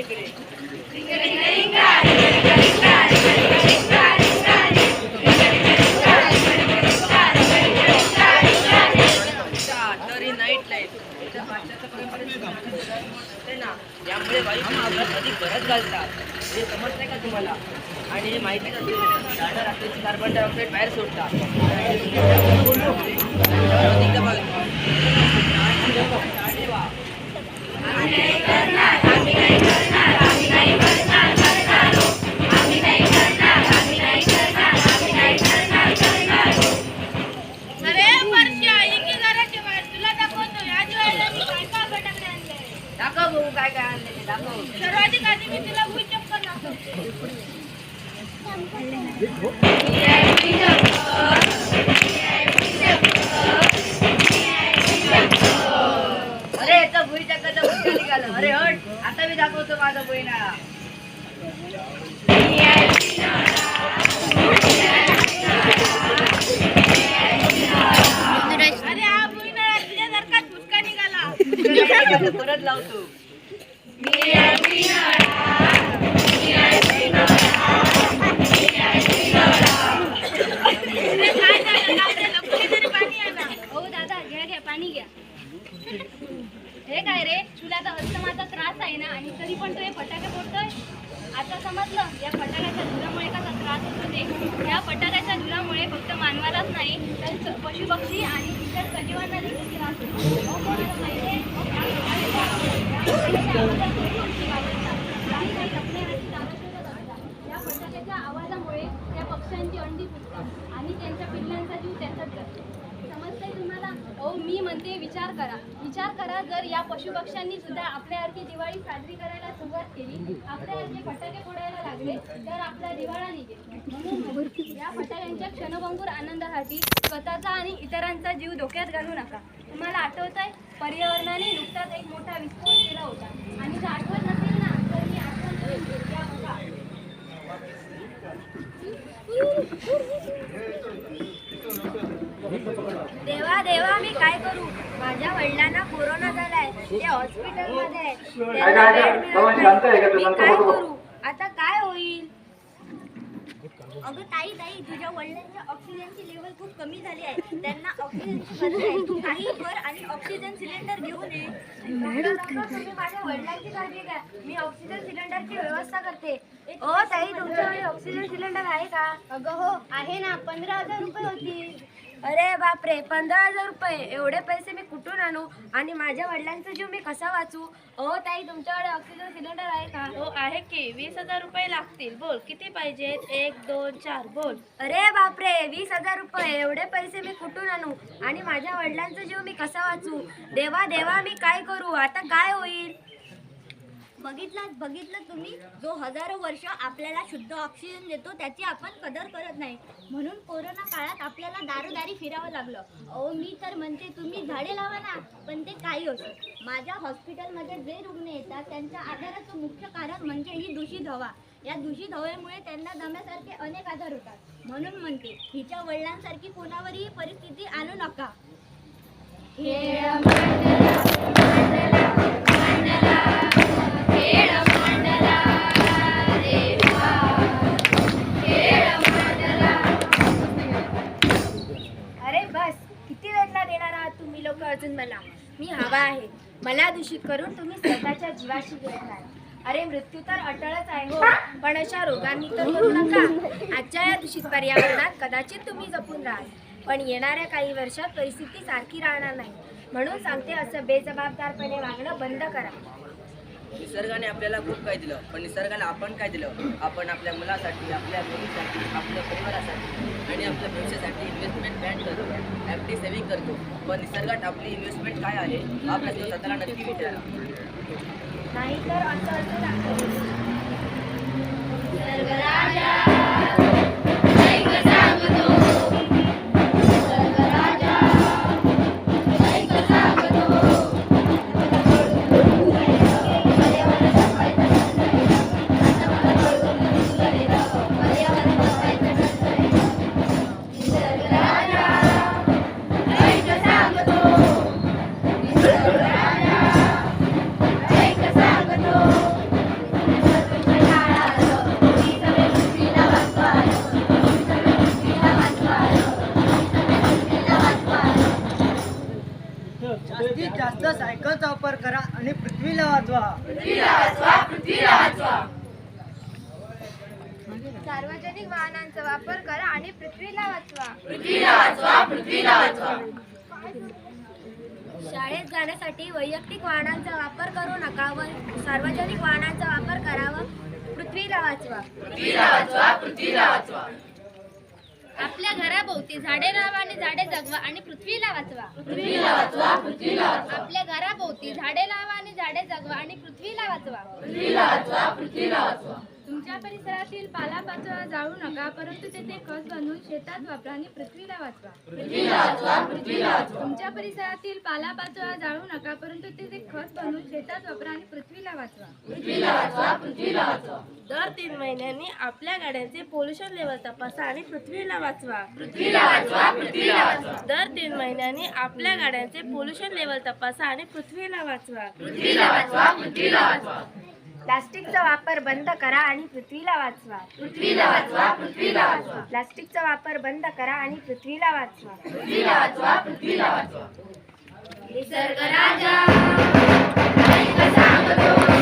इकडे तरी नाईट वायू प्रदूषणात अधिक बरंच घालतात हे समजतंय का तुम्हाला? आणि हे माहिती असेल झाडं रात्रीची कार्बन डायऑक्साईड बाहेर सोडतात. आणले ते दाखव सर्वाधिक आधी मी तुला भुई चक्कर दाखवतो अरे याचा भुई चक्काचा भुई निघालं. अरे हट. आता मी दाखवतो माझा भुईनाळा अरे हा निघाला. परत लावतो. या फटाक्याच्या धुरामुळे फक्त मानवालाच नाही तर पशुपक्षी आणि इतर सजीवांना देखील त्रास या फटाक्याच्या आवाजामुळे त्या पक्ष्यांची अंडी फुटतात आणि त्यांच्या पिल्लांचा जीव त्याच्यात जातो. समजतंय तुम्हाला? अहो मी म्हणते विचार करा. विचार करा जर या पशुपक्ष्यांनी सुद्धा आपल्यासारखी दिवाळी साजरी करायला सुरुवात केली आपल्यासारखे फटाके फोडायला लागले तर आपला दिवाळा निघेल. म्हणून या फटाक्यांच्या क्षणभंगूर आनंदासाठी स्वतःचा आणि इतरांचा जीव धोक्यात घालू नका. तुम्हाला आठवत आहे पर्यावरणाने नुकताच एक मोठा विस्फोट केला होता. आणि जर आठवत नसेल ना? तर मी आठवण. देवा देवा मी काय करू? माझ्या वडिलांना कोरोना झालाय. ते हॉस्पिटलमध्ये आहेत. त्यांना बेड मिळत नाही. मी काय करू? अगं ताई ताई तुझ्या वडिलांच्या ऑक्सिजनची लेवल खूप कमी झाली आहे. त्यांना ऑक्सिजनची गरज आहे. तू काही कर आणि ऑक्सिजन सिलेंडर घेऊन ये. डॉक्टर, डॉक्टर, तुम्ही माझ्या वडिलांची काळजी घ्या. मी ऑक्सिजन सिलेंडरची व्यवस्था करते. ओ ताई तुमच्याकडे ऑक्सिजन सिलेंडर आहे का? अगं हो. आहे ना पंधरा हजार रुपये होती. अरे बापरे पंधरा हजार रुपये. एवढे पैसे मी कुठून आणू आणि माझ्या वडिलांचा जीव मी कसा वाचू? ओ ताई तुमच्याकडे ऑक्सिजन सिलेंडर आहे का? हो आहे की. वीस हजार रुपये लागतील. बोल किती पाहिजेत? एक दोन चार बोल. अरे बापरे वीस हजार रुपये. एवढे पैसे मी कुठून आणू? आणि माझ्या वडिलांचा जीव मी कसा वाचू? देवा देवा मी काय करू? आता काय होईल? बघितला बघितलं तुम्ही जो हजारो वर्ष आपल्याला शुद्ध ऑक्सिजन देतो त्याची आपण कदर करत नाही. म्हणून कोरोना काळात आपल्याला दारोदारी फिरावं लागलं. अहो मी तर म्हणते तुम्ही झाडे लावा ना पण ते काही होतं माझ्या हॉस्पिटलमध्ये जे रुग्ण येतात त्यांच्या आजाराचं मुख्य कारण म्हणजे ही दूषित हवा. या दूषित हवेमुळे त्यांना दम्यासारखे अनेक आजार होतात. म्हणून म्हणते हिच्या वडिलांसारखी कोणावरही परिस्थिती आणू नका. मला. मी हवा आहे. मला दूषित करून तुम्ही स्वतःच्या जीवाशी खेळताय अरे मृत्यू तर अटळच आहे हो. पण अशा रोगांनी तर करू नका. आजच्या या दूषित पर्यावरणात कदाचित तुम्ही जपून राहाल. पण येणाऱ्या काही वर्षात परिस्थिती सारखी राहणार नाही. म्हणून सांगते असं बेजबाबदारपणे वागणं बंद करा. निसर्गाने आपल्याला खूप काय दिलं. पण निसर्गाला आपण काय दिलं? आपण आपल्या मुलासाठी आपल्या मुलीसाठी आपल्या परिवारासाठी आणि आपल्या भविष्यासाठी इन्व्हेस्टमेंट प्लॅन करतो. एफ डी सेव्हिंग करतो. पण निसर्गात आपली इन्व्हेस्टमेंट काय आहे? आपल्या स्वतःला नक्की विचारा. नाहीतर असं जास्त सायकलचा वापर करा आणि पृथ्वीला वाचवा. सार्वजनिक वाहनांचा वापर करा आणि पृथ्वीला वाचवा. शाळेत जाण्यासाठी वैयक्तिक वाहनांचा वापर करू नका व सार्वजनिक वाहनांचा वापर करावा. पृथ्वीला वाचवा. आपल्या घराभोवती झाडे लावा आणि झाडे जगवा आणि पृथ्वीला वाचवा. आपल्या घराभोवती झाडे लावा आणि झाडे जगवा आणि पृथ्वीला वाचवा. तुमच्या परिसरातील पालापाचोळा जाळू नका परंतु तेथे खत बनवून शेतात वापरा आणि पृथ्वीला वाचवा. तुमच्या परिसरातील पालापाचोळा जाळू नका परंतु तेथे खत बनवून शेतात वापरा आणि पृथ्वीला वाचवा. दर तीन महिन्यांनी आपल्या गाड्यांचे पोल्युशन लेवल तपासा आणि पृथ्वीला वाचवा. दर तीन महिन्यांनी आपल्या गाड्यांचे पोल्युशन लेवल तपासा आणि पृथ्वीला वाचवा. प्लास्टिकचा वापर बंद करा आणि पृथ्वीला वाचवा. प्लास्टिकचा वापर बंद करा आणि पृथ्वीला वाचवा. निसर्ग राजा ऐक सांगतो.